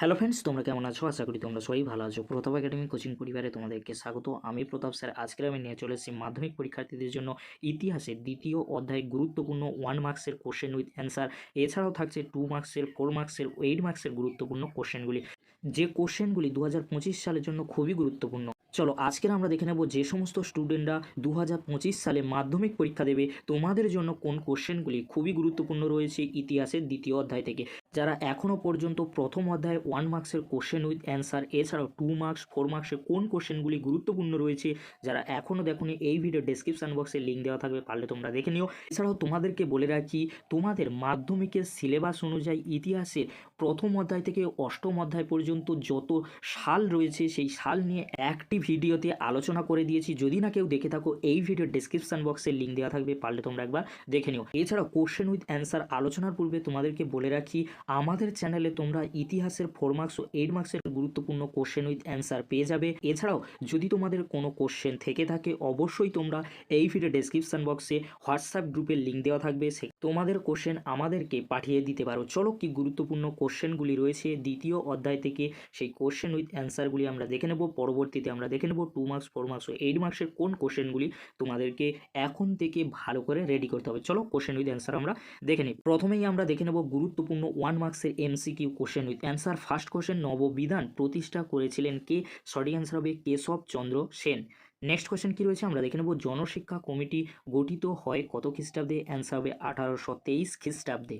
Hello friends তোমরা কেমন আছো? আশা করি তোমরা সবাই ভালো আছো। প্রতাপ একাডেমি কোচিং পরিবারে তোমাদেরকে স্বাগত। আমি প্রতাপ স্যার। আজকের আমি নিয়ে চলে এসেছি মাধ্যমিক পরীক্ষার্থীদের জন্য ইতিহাসের দ্বিতীয় অধ্যায় গুরুত্বপূর্ণ ওয়ান মার্কসের কোশ্চেন উইথ অ্যান্সার এছাড়াও থাকছে টু মার্কসের ফোর মার্কসের এইট মার্কসের গুরুত্বপূর্ণ কোশ্চেনগুলি যে কোশ্চেনগুলি দু হাজার পঁচিশ সালের জন্য খুবই গুরুত্বপূর্ণ। চলো, আজকের আমরা দেখে নেব যে সমস্ত স্টুডেন্টরা দু হাজার পঁচিশ সালে মাধ্যমিক পরীক্ষা দেবে। তোমাদের জন্য কোন কোশ্চেনগুলি খুবই গুরুত্বপূর্ণ রয়েছে ইতিহাসের দ্বিতীয় অধ্যায় থেকে। যারা এখনও পর্যন্ত প্রথম অধ্যায়ে ওয়ান মার্কসের কোশ্চেন উইথ অ্যান্সার এছাড়াও টু মার্কস ফোর মার্কসে কোন কোশ্চেনগুলি গুরুত্বপূর্ণ রয়েছে, যারা এখনও দেখোনি, এই ভিডিও ডেসক্রিপশন বক্সে লিঙ্ক দেওয়া থাকবে, পারলে তোমরা দেখে নিও। এছাড়াও তোমাদেরকে বলে রাখি, তোমাদের মাধ্যমিকের সিলেবাস অনুযায়ী ইতিহাসের প্রথম অধ্যায় থেকে অষ্টম অধ্যায় পর্যন্ত যত সাল রয়েছে, সেই সাল নিয়ে একটি ভিডিওতে আলোচনা করে দিয়েছি। যদি না কেউ দেখে থাকো, এই ভিডিও ডেসক্রিপশন বক্সে লিঙ্ক দেওয়া থাকবে, পারলে তোমরা একবার দেখে নিও। এছাড়াও কোশ্চেন উইথ অ্যান্সার আলোচনার পূর্বে তোমাদেরকে বলে রাখি আমাদের চ্যানেলে তোমরা ইতিহাসের ফোর মার্কস ও এইট মার্কসের গুরুত্বপূর্ণ কোশ্চেন উইথ অ্যান্সার পেয়ে যাবে। এছাড়াও, যদি তোমাদের কোনো কোশ্চেন থেকে থাকে, অবশ্যই তোমরা এই ভিডিও ডেসক্রিপশান বক্সে হোয়াটসঅ্যাপ গ্রুপের লিঙ্ক দেওয়া থাকবে। তোমাদের কোশ্চেন আমাদেরকে পাঠিয়ে দিতে পারো। চলো কি গুরুত্বপূর্ণ কোশ্চেনগুলি রয়েছে। দ্বিতীয় অধ্যায় থেকে সেই কোশ্চেন উইথ অ্যান্সারগুলি আমরা দেখে নেব। পরবর্তীতে আমরা দেখে নেব টু মার্কস ফোর মার্কস ও এইট মার্কসের কোন কোশ্চেনগুলি তোমাদেরকে এখন থেকে ভালো করে রেডি করতে হবে। চলো কোশ্চেন উইথ অ্যান্সার আমরা দেখে নিই। প্রথমেই আমরা দেখে নেব গুরুত্বপূর্ণ ওয়ান মার্কসের MCQ question with answer first question Nababidhan প্রতিষ্ঠা করেছিলেন কে? সঠিক অ্যান্সার হবে কেশব চন্দ্র সেন। নেক্সট কোশ্চেন কি রয়েছে? আমরা দেখে নেব। জনশিক্ষা কমিটি গঠিত হয় কত খ্রিস্টাব্দে? অ্যান্সার হবে আঠারোশো তেইশ খ্রিস্টাব্দে।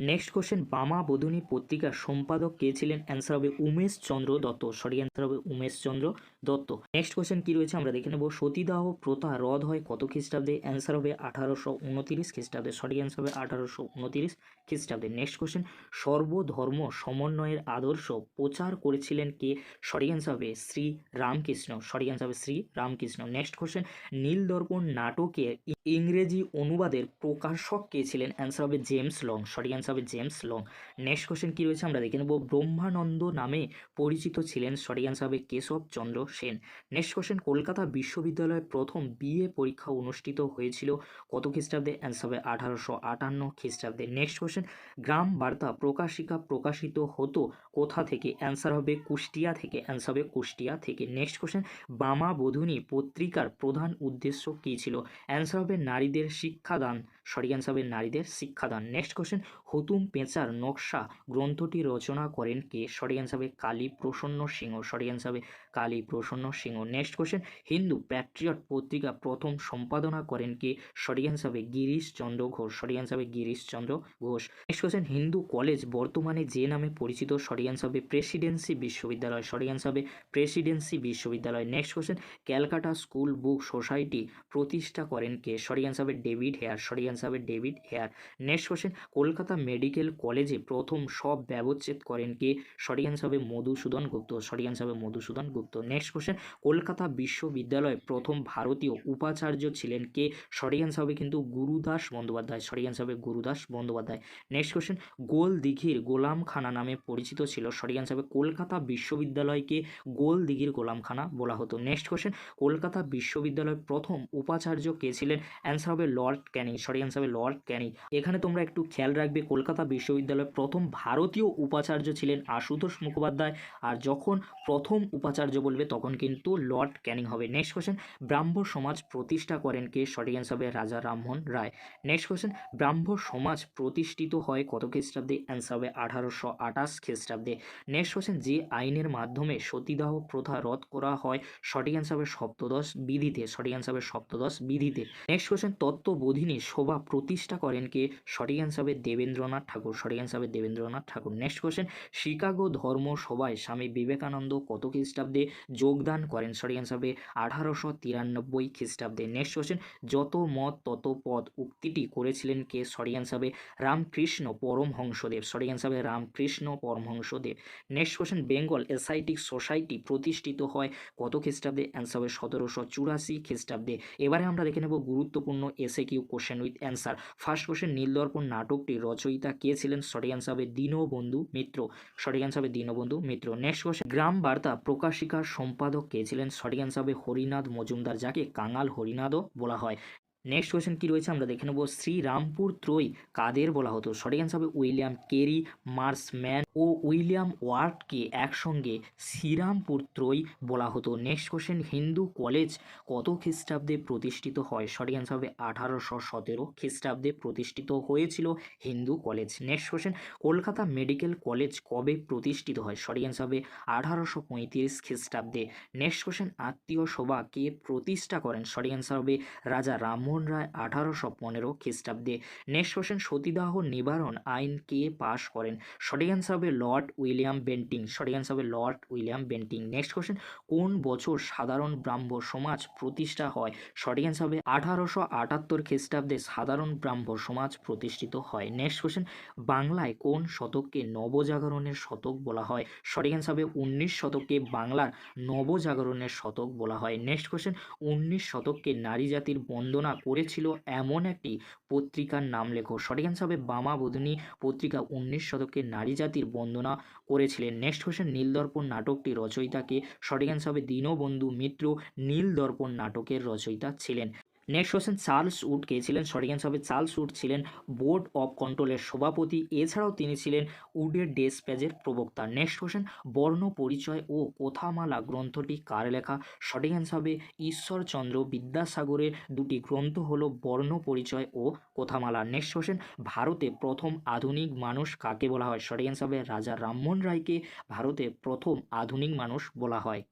নেক্সট কোয়েশ্চেন বামা বোধনী পত্রিকার সম্পাদক কে ছিলেন? অ্যান্সার হবে উমেশ চন্দ্র দত্ত। সরি অ্যান্সার হবে উমেশ চন্দ্র দত্ত। নেক্সট কোশ্চেন কি রয়েছে আমরা দেখে নেব। সতীদাহ প্রথা রদ হয় কত খ্রিস্টাব্দে? অ্যান্সার হবে আঠারোশো উনতিরিশ খ্রিস্টাব্দে। সরি অ্যান্সার হবে আঠারোশো উনতিরিশ খ্রিস্টাব্দে। নেক্সট কোশ্চেন সর্বধর্ম সমন্বয়ের আদর্শ প্রচার করেছিলেন কে? সরি অ্যান্সার হবে শ্রী রামকৃষ্ণ। সরি অ্যান্সার হবে শ্রী রামকৃষ্ণ। নেক্সট কোশ্চেন নীলদর্পণ নাটকের ইংরেজি অনুবাদের প্রকাশক কে ছিলেন? অ্যান্সার হবে জেমস লং। সরি অ্যান্সার হবে জেমস লং। নেক্সট কোশ্চেন কী রয়েছে আমরা দেখে নেব। ব্রহ্মানন্দ নামে পরিচিত ছিলেন। সরি অ্যান্সার হবে কেশব চন্দ্র সেন। নেক্সট কোশ্চেন কলকাতা বিশ্ববিদ্যালয়ে প্রথম বিএ পরীক্ষা অনুষ্ঠিত হয়েছিল কত খ্রিস্টাব্দে? অ্যান্সার হবে আঠারোশো আটান্ন খ্রিস্টাব্দে। নেক্সট কোশ্চেন গ্রাম বার্তা প্রকাশিকা প্রকাশিত হতো কোথা থেকে? অ্যান্সার হবে কুষ্টিয়া থেকে। অ্যান্সার হবে কুষ্টিয়া থেকে। নেক্সট কোশ্চেন বামা বোধনী পত্রিকার প্রধান উদ্দেশ্য কী ছিল? অ্যান্সার হবে নারীদের শিক্ষাদান। সরি অ্যান্সার হবে নারীদের শিক্ষাদান। নেক্সট কোশ্চেন হুতুম পেঁচার নকশা গ্রন্থটি রচনা করেন কে? সরি অ্যান্সার হবে কালী প্রসন্ন সিংহ। সরি অ্যান্সার হবে Kali Prasanna Singha. Next question Hindu Patriot পত্রিকা প্রথম সম্পাদনা করেন কে? Sorry answer Girish Chandra Ghosh. Sorry answer Girish Chandra Ghosh. Next question Hindu College বর্তমানে যে নামে পরিচিত? সরি অ্যান্সার প্রেসিডেন্সি বিশ্ববিদ্যালয়। সরি অ্যান্সার প্রেসিডেন্সি বিশ্ববিদ্যালয়। Next question Calcutta School Book Society প্রতিষ্ঠা করেন কে? Sorry answer David Hare. Sorry answer David Hare. Next question Kolkata Medical কলেজে প্রথম সব ব্যবচ্ছেদ করেন কে? Sorry answer Madhusudan Gupta. Sorry answer Madhusudan Gupta. Next question. Kolkata বিশ্ববিদ্যালয়ে প্রথম ভারতীয় উপাচার্য ছিলেন কে? সরি অ্যান্সার হবে কিন্তু গুরুদাস বন্দ্যোপাধ্যায় সরি অ্যান্সার হবে গুরুদাস বন্দ্যোপাধ্যায়। নেক্সট কোশ্চেন গোল দিঘির গোলামখানা নামে পরিচিত ছিল। সরি অ্যান্সার হবে কলকাতা বিশ্ববিদ্যালয়কে গোল দিঘির গোলামখানা বলা হতো। নেক্সট কোশ্চেন কলকাতা বিশ্ববিদ্যালয়ের প্রথম উপাচার্য কে ছিলেন? অ্যান্সার হবে লর্ড ক্যানিং সরি অ্যান্সার হবে লর্ড ক্যানিং। এখানে তোমরা একটু খেয়াল রাখবে, কলকাতা বিশ্ববিদ্যালয়ের প্রথম ভারতীয় উপাচার্য ছিলেন আশুতোষ মুখোপাধ্যায়। আর যখন প্রথম উপাচার্য বলবে তখন কিন্তু লর্ড ক্যানিং হবে। নেক্সট কোশ্চেন ব্রাহ্ম সমাজ প্রতিষ্ঠা করেন কে? সঠিক অ্যান্সার হবে রাজা রামমোহন রায়। নেক্সট কোশ্চেন ব্রাহ্ম সমাজ প্রতিষ্ঠিত হয় কত খ্রিস্টাব্দে? অ্যান্সার হবে আঠারোশো আঠাশ খ্রিস্টাব্দে। নেক্সট কোশ্চেন যে আইনের মাধ্যমে সতীদাহ প্রথা রদ করা হয়, সঠিক অ্যান্সার হবে সপ্তদশ বিধিতে। সঠিক অ্যান্সার হবে সপ্তদশ বিধিতে। নেক্সট কোশ্চেন তত্ত্ববোধিনী সভা প্রতিষ্ঠা করেন কে? সঠিক অ্যান্সার হবে দেবেন্দ্রনাথ ঠাকুর। সঠিক অ্যান্সার হবে Debendranath Thakur. Next question Chicago ধর্ম সভায় স্বামী বিবেকানন্দ কত খ্রিস্টাব্দে? যোগদান করেন। সরি অ্যান্সার হবে আঠারোশো তিরানব্বই খ্রিস্টাব্দে। নেক্সট কোশ্চেন যত মত, তত পদ উক্তিটি করেছিলেন কে? সরি অ্যান্সার হবে রামকৃষ্ণ পরমহংসদেব। সরি অ্যান্সার হবে Ramakrishna Paramahamsadeb. Next question Bengal Asiatic Society প্রতিষ্ঠিত হয় কত খ্রিস্টাব্দে? অ্যান্সার হবে সতেরোশো চুরাশি খ্রিস্টাব্দে। এবারে আমরা দেখে নেব গুরুত্বপূর্ণ SAQ question with answer first question Nildarpan নাটকটি রচয়িতা কে ছিলেন? সঠিক অ্যান্সার হবে দীনবন্ধু মিত্র। সঠিক অ্যান্সার হবে দীনবন্ধু মিত্র। নেক্সট কোশ্চেন গ্রাম বার্তা প্রকাশিকার সম্পাদক কে ছিলেন? সঠিক অ্যান্সার হবে হরিনাথ মজুমদার যাকে কাঙাল হরিনাথও বলা হয়। নেক্সট কোয়েশ্চেন কী রয়েছে আমরা দেখে নেব। শ্রীরামপুর ত্রয়ী কাদের বলা হতো? সঠিক অ্যান্সার হবে উইলিয়াম কেরি, মার্সম্যান ও উইলিয়াম ওয়ার্ডকে একসঙ্গে শ্রীরামপুর ত্রয়ী বলা হতো। নেক্সট কোয়েশ্চেন হিন্দু কলেজ কত খ্রিস্টাব্দে প্রতিষ্ঠিত হয়? সঠিক অ্যান্সার হবে আঠারোশো সতেরো খ্রিস্টাব্দে প্রতিষ্ঠিত হয়েছিল Hindu College. Next question Kolkata Medical College কবে প্রতিষ্ঠিত হয়? সঠিক অ্যান্সার হবে আঠারোশো পঁয়ত্রিশ খ্রিস্টাব্দে। নেক্সট কোয়েশ্চেন আত্মীয় সভা কে প্রতিষ্ঠা করেন? সঠিক অ্যান্সার হবে রাজা রামমোহন রায় আঠারোশো পনেরো খ্রিস্টাব্দে নেক্সট কোয়েশ্চেন সতীদাহ নিবারণ আইন কে পাশ করেন। সঠিক অ্যান্সার হবে লর্ড উইলিয়াম বেন্টিং। সঠিক অ্যান্সার হবে Lord William Bentinck. Next question কোন বছর সাধারণ ব্রাহ্ম সমাজ প্রতিষ্ঠা হয়? সঠিক অ্যান্সার হবে আঠারোশো আটাত্তর খ্রিস্টাব্দে সাধারণ ব্রাহ্ম সমাজ প্রতিষ্ঠিত হয়। নেক্সট কোয়েশ্চেন বাংলায় কোন শতককে নবজাগরণের শতক বলা হয়? সঠিক অ্যান্সার হবে উনিশ শতকে বাংলার নবজাগরণের শতক বলা হয়। নেক্সট কোয়েশ্চেন উনিশ শতককে নারী জাতির বন্দনা করেছিল এমন একটি পত্রিকার নাম লেখো। সঠিক অ্যান্সার হবে বামা বোধনী পত্রিকা উনিশ শতকে নারী জাতির বন্দনা করেছিলেন। নেক্সট কোয়েশ্চেন নীলদর্পণ নাটকটি রচয়িতাকে। সঠিক অ্যান্সার হবে দীনবন্ধু মিত্র। নীলদর্পণ নাটকের রচয়িতা ছিলেন। নেক্সট কোয়েশ্চেন চার্লস উড কে ছিলেন? সঠিক অ্যান্সার হবে চার্লস উড ছিলেন বোর্ড অফ কন্ট্রোলের সভাপতি। এছাড়াও তিনি ছিলেন উডের ডেসপ্যাজের প্রবক্তা। নেক্সট কোয়েশ্চেন বর্ণ, পরিচয় ও কথামালা গ্রন্থটি কার লেখা? সঠিক অ্যান্সার হবে ঈশ্বরচন্দ্র বিদ্যাসাগরের দুটি গ্রন্থ হলো বর্ণ, পরিচয় ও কথামালা। নেক্সট কোয়েশ্চেন ভারতে প্রথম আধুনিক মানুষ কাকে বলা হয়? সঠিক অ্যান্সার হবে রাজা রামমোহন রায়কে ভারতে প্রথম আধুনিক মানুষ বলা হয়।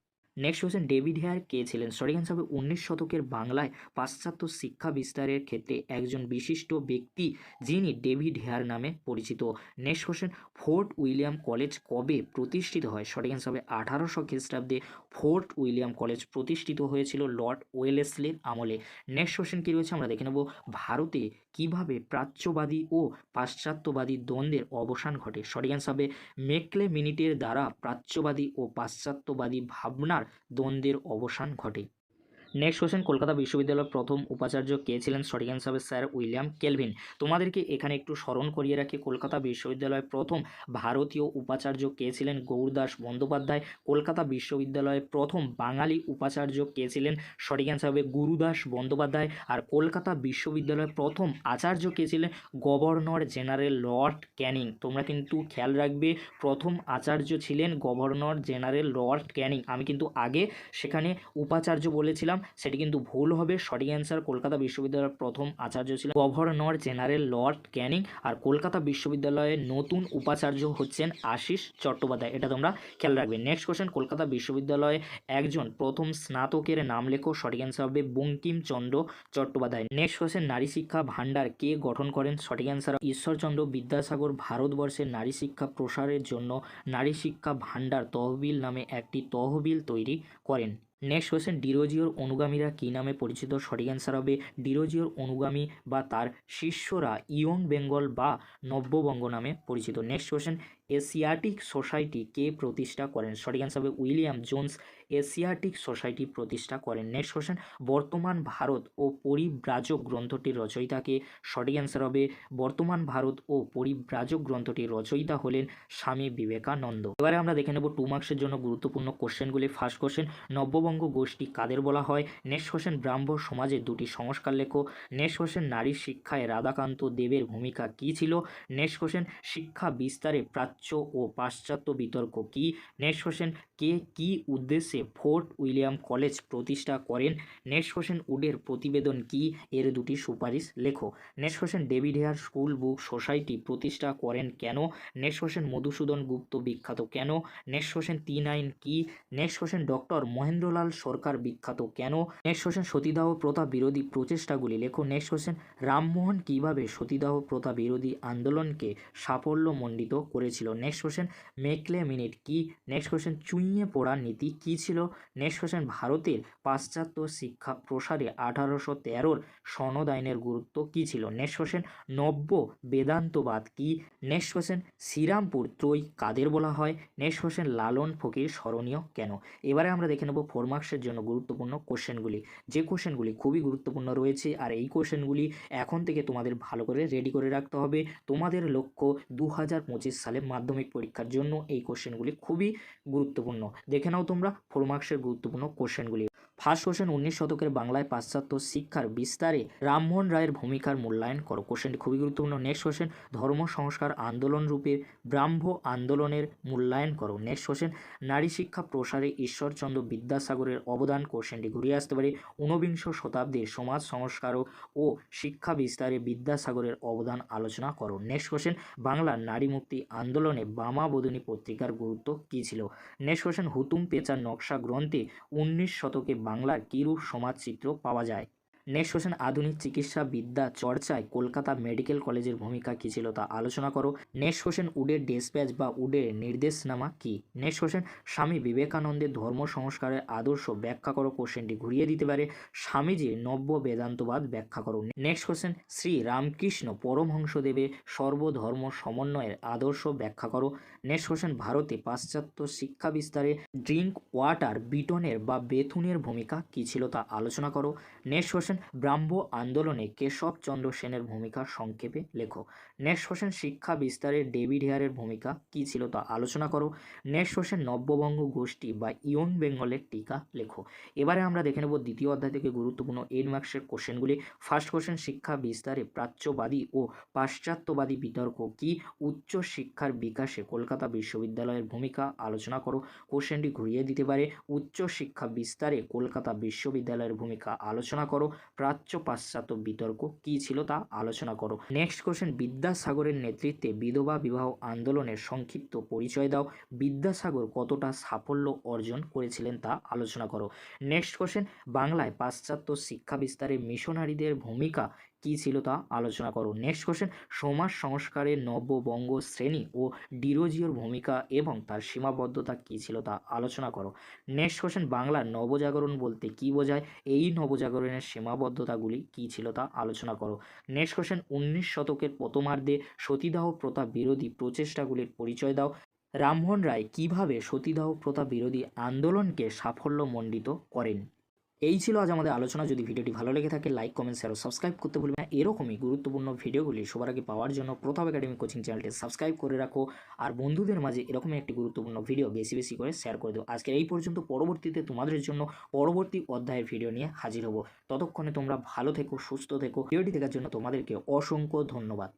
নেক্সট কোয়েশ্চেন ডেভিড হেয়ার কে ছিলেন? সঠিক অ্যান্সার হবে উনিশ শতকের বাংলায় পাশ্চাত্য শিক্ষা বিস্তারের ক্ষেত্রে একজন বিশিষ্ট ব্যক্তি যিনি ডেভিড হেয়ার নামে পরিচিত। Next question Fort William College কবে প্রতিষ্ঠিত হয়? সঠিক অ্যান্সার হবে আঠারোশো খ্রিস্টাব্দে ফোর্ট উইলিয়াম কলেজ প্রতিষ্ঠিত হয়েছিল লর্ড ওয়েলেসলির আমলে। নেক্সট কোয়েশ্চেন কী রয়েছে আমরা দেখে নেব। ভারতে কীভাবে প্রাচ্যবাদী ও পাশ্চাত্যবাদী দ্বন্দ্বের অবসান ঘটে? সঠিক অ্যান্সার হবে মেকলে মিনিটের দ্বারা প্রাচ্যবাদী ও পাশ্চাত্যবাদী ভাবনার দ্বন্দ্বের অবসান ঘটে। নেক্সট কোশ্চেন কলকাতা বিশ্ববিদ্যালয়ের প্রথম উপাচার্য কে ছিলেন? সঠিক অ্যান্সার হবে স্যার উইলিয়াম কেলভিন। তোমাদেরকে এখানে একটু স্মরণ করিয়ে রাখি, কলকাতা বিশ্ববিদ্যালয়ের প্রথম ভারতীয় উপাচার্য কে ছিলেন? গৌরদাস বন্দ্যোপাধ্যায়। কলকাতা বিশ্ববিদ্যালয়ের প্রথম বাঙালি উপাচার্য কে ছিলেন? সঠিক অ্যান্সার হবে গুরুদাস বন্দ্যোপাধ্যায়। আর কলকাতা বিশ্ববিদ্যালয়ের প্রথম আচার্য কে ছিলেন? Governor general Lord Canning. তোমরা কিন্তু খেয়াল রাখবে, প্রথম আচার্য ছিলেন গভর্নর জেনারেল লর্ড ক্যানিং। আমি কিন্তু আগে সেখানে উপাচার্য বলেছিলাম। সেটি কিন্তু ভুল হবে, সঠিক অ্যান্সার কলকাতা বিশ্ববিদ্যালয়ের প্রথম আচার্য ছিলেন গভর্নর জেনারেল লর্ড ক্যানিং আর কলকাতা বিশ্ববিদ্যালয়ের নতুন উপাচার্য হচ্ছেন আশিস চট্টোপাধ্যায়। এটা তোমরা খেয়াল রাখবে। নেক্সট কোশ্চেন কলকাতা বিশ্ববিদ্যালয়ে একজন প্রথম স্নাতকের নাম লেখো, সঠিক অ্যান্সার হবে বঙ্কিমচন্দ্র চট্টোপাধ্যায়। নেক্সট কোশ্চেন নারী শিক্ষা ভাণ্ডার কে গঠন করেন? সঠিক অ্যান্সার ঈশ্বরচন্দ্র বিদ্যাসাগর ভারতবর্ষের নারী শিক্ষা প্রসারের জন্য নারী শিক্ষা ভাণ্ডার তহবিল নামে একটি তহবিল তৈরি করেন। নেক্সট কোয়েশ্চেন ডিরোজিওর অনুগামীরা কী নামে পরিচিত? সঠিক অ্যান্সার হবে ডিরোজিওর অনুগামী বা তার শিষ্যরা ইয়ং বেঙ্গল বা নব্যবঙ্গ নামে পরিচিত। নেক্সট কোয়েশ্চেন এশিয়াটিক সোসাইটি কে প্রতিষ্ঠা করেন? সঠিক অ্যান্সার হবে উইলিয়াম জোন্স। এশিয়াটিক সোসাইটি প্রতিষ্ঠা করেন। নেক্সট কোয়েশ্চেন বর্তমান ভারত ও পরিব্রাজক গ্রন্থটির রচয়িতাকে সঠিক অ্যান্সার হবে বর্তমান ভারত ও পরিব্রাজক গ্রন্থটির রচয়িতা হলেন স্বামী বিবেকানন্দ। এবারে আমরা দেখে নেব টু মার্কসের জন্য গুরুত্বপূর্ণ কোশ্চেনগুলি ফার্স্ট কোশ্চেন নব্যবঙ্গ গোষ্ঠী কাদের বলা হয়? নেক্সট কোশ্চেন ব্রাহ্ম সমাজের দুটি সংস্কার লেখো। নেক্সট কোশ্চেন নারী শিক্ষায় রাধাকান্ত দেবের ভূমিকা কী ছিল? নেক্সট কোশ্চেন শিক্ষা বিস্তারে প্রাচ্য ও পাশ্চাত্য বিতর্ক কী? নেক্সট কোশ্চেন কে কী উদ্দেশ্যে ফোর্ট উইলিয়াম কলেজ প্রতিষ্ঠা করেন? নেক্সট কোশ্চেন উডের প্রতিবেদন কি? এর দুটি সুপারিশ লেখো। Next question David Hare School Book Society প্রতিষ্ঠা করেন কেন? নেক্সট কোশ্চেন মধুসূদন গুপ্ত বিখ্যাত কেন? নেক্সট কোশ্চেন তিন আইন কি? Next question doctor Mahendralal Sarkar বিখ্যাত কেন? নেক্সট কোশ্চেন সতীদাহ প্রথা বিরোধী প্রচেষ্টাগুলি লেখো। নেক্সট কোশ্চেন রামমোহন কীভাবে সতীদাহ প্রথা বিরোধী আন্দোলনকে সাফল্যমণ্ডিত করেছিল? নেক্সট কোশ্চেন মেকলে মিনিট কি? নেক্সট কোশ্চেন চুইয়ে পড়ার নীতি কী ছিল? নেক্সট কোশ্চেন ভারতের পাশ্চাত্য শিক্ষা প্রসারে আঠারোশো তেরোর সনদ আইনের গুরুত্ব কী ছিল? নেক্সট কোশ্চেন নব্য বেদান্তবাদ কি? নেক্সট কোশ্চেন শ্রীরামপুর ত্রয়ী কাদের বলা হয়? নেক্সট কোশ্চেন লালন ফকির স্মরণীয় কেন? এবারে আমরা দেখে নেব ফোর মার্কসের জন্য গুরুত্বপূর্ণ কোশ্চেনগুলি যে কোশ্চেনগুলি খুবই গুরুত্বপূর্ণ রয়েছে, আর এই কোশ্চেনগুলি এখন থেকে তোমাদের ভালো করে রেডি করে রাখতে হবে। তোমাদের লক্ষ্য দু হাজার পঁচিশ সালে মাধ্যমিক পরীক্ষার জন্য এই কোশ্চেনগুলি খুবই গুরুত্বপূর্ণ। দেখে নাও তোমরা ফোর মার্কসের গুরুত্বপূর্ণ কোশ্চেনগুলি ফার্স্ট কোশ্চেন উনিশ শতকের বাংলায় পাশ্চাত্য শিক্ষার বিস্তারে রামমোহন রায়ের ভূমিকার মূল্যায়ন করো। কোশ্চেনটি খুবই গুরুত্বপূর্ণ। নেক্সট কোশ্চেন ধর্ম সংস্কার আন্দোলন রূপে ব্রাহ্ম আন্দোলনের মূল্যায়ন করো। নেক্সট কোশ্চেন নারী শিক্ষা প্রসারে ঈশ্বরচন্দ্র বিদ্যাসাগরের অবদান কোশ্চেনটি ঘুরিয়ে আসতে পারে। ঊনবিংশ শতাব্দীর সমাজ সংস্কারক ও শিক্ষা বিস্তারে বিদ্যাসাগরের অবদান আলোচনা করো। নেক্সট কোশ্চেন বাংলার নারী মুক্তি আন্দোলনে বামা বদনী পত্রিকার গুরুত্ব কী ছিল? নেক্সট কোশ্চেন হুতুম পেচার নকশা গ্রন্থে উনিশ শতকে বাংলার কিরূপ সমাজচিত্র পাওয়া যায়? নেক্সট কোশ্চেন, আধুনিক চিকিৎসা বিদ্যা চর্চায় কলকাতা মেডিকেল কলেজের ভূমিকা কী ছিল তা আলোচনা করো। নেক্সট কোশ্চেন, উডের ডেসপ্যাচ বা উডের নির্দেশনামা কী? নেক্সট কোশ্চেন, স্বামী বিবেকানন্দের ধর্ম সংস্কারের আদর্শ ব্যাখ্যা করো, কোশ্চেনটি ঘুরিয়ে দিতে পারে। স্বামীজির নব্য বেদান্তবাদ ব্যাখ্যা করো। নেক্সট কোশ্চেন, শ্রী রামকৃষ্ণ পরমহংসদেবের সর্বধর্ম সমন্বয়ের আদর্শ ব্যাখ্যা করো। নেক্সট কোশ্চেন, ভারতে পাশ্চাত্য শিক্ষা বিস্তারে ড্রিঙ্ক ওয়াটার বিটনের বা বেথুনের ভূমিকা কী ছিল তা আলোচনা করো। নেক্সট কোশ্চেন ব্রাহ্ম আন্দোলনে কেশবচন্দ্র সেনের ভূমিকা সংক্ষেপে লেখো। নেক্সট কোশ্চেন শিক্ষা বিস্তারে ডেভিড হেয়ারের ভূমিকা কী ছিল তা আলোচনা করো। নেক্সট কোশ্চেন নব্যবঙ্গ গোষ্ঠী বা ইয়ং বেঙ্গলের টিকা লেখো। এবারে আমরা দেখে নেব দ্বিতীয় অধ্যায় থেকে গুরুত্বপূর্ণ এইট মার্কসের কোশ্চেনগুলি। ফার্স্ট কোশ্চেন, শিক্ষা বিস্তারে প্রাচ্যবাদী ও পাশ্চাত্যবাদী বিতর্ক কি? উচ্চ শিক্ষার বিকাশে কলকাতা বিশ্ববিদ্যালয়ের ভূমিকা আলোচনা করো। কোশ্চেনটি ঘুরিয়ে দিতে পারে, উচ্চ শিক্ষা বিস্তারে কলকাতা বিশ্ববিদ্যালয়ের ভূমিকা আলোচনা করো। প্রাচ্য পাশ্চাত্য বিতর্ক কি ছিল তা আলোচনা করো। নেক্সট কোশ্চেন, বিদ্যাসাগরের নেতৃত্বে বিধবা বিবাহ আন্দোলনের সংক্ষিপ্ত পরিচয় দাও। বিদ্যাসাগর কতটা সাফল্য অর্জন করেছিলেন তা আলোচনা করো। নেক্সট কোশ্চেন, বাংলায় পাশ্চাত্য শিক্ষা বিস্তারে মিশনারিদের ভূমিকা কী ছিল তা আলোচনা করো। নেক্সট কোশ্চেন সমাজ সংস্কারে নববঙ্গ শ্রেণি ও ডিরোজিওর ভূমিকা এবং তার সীমাবদ্ধতা কী ছিল তা আলোচনা করো। নেক্সট কোশ্চেন বাংলার নবজাগরণ বলতে কী বোঝায়? এই নবজাগরণের সীমাবদ্ধতাগুলি কী ছিল তা আলোচনা করো। নেক্সট কোশ্চেন উনিশ শতকের প্রথমার্ধে সতীদাহ প্রথা বিরোধী প্রচেষ্টাগুলির পরিচয় দাও। রামমোহন রায় কীভাবে সতীদাহ প্রথা বিরোধী আন্দোলনকে সাফল্যমণ্ডিত করেন? এই ছিল আজ আমাদের আলোচনা। যদি ভিডিওটি ভালো লেগে থাকে লাইক কমেন্ট শেয়ার ও সাবস্ক্রাইব করতে ভুলবেন না। এরকমই গুরুত্বপূর্ণ ভিডিওগুলি সবার আগে পাওয়ার জন্য প্রথম একাডেমি কোচিং চ্যানেলটি সাবস্ক্রাইব করে রাখো। আর বন্ধুদের মাঝে এরকমই একটি গুরুত্বপূর্ণ ভিডিও বেশি বেশি করে শেয়ার করে দেবো। আজকের এই পর্যন্ত, পরবর্তীতে তোমাদের জন্য পরবর্তী অধ্যায়ের ভিডিও নিয়ে হাজির হব। ততক্ষণে তোমরা ভালো থেকো, সুস্থ থেকো। ভিডিওটি দেখার জন্য তোমাদেরকে অসংখ্য ধন্যবাদ।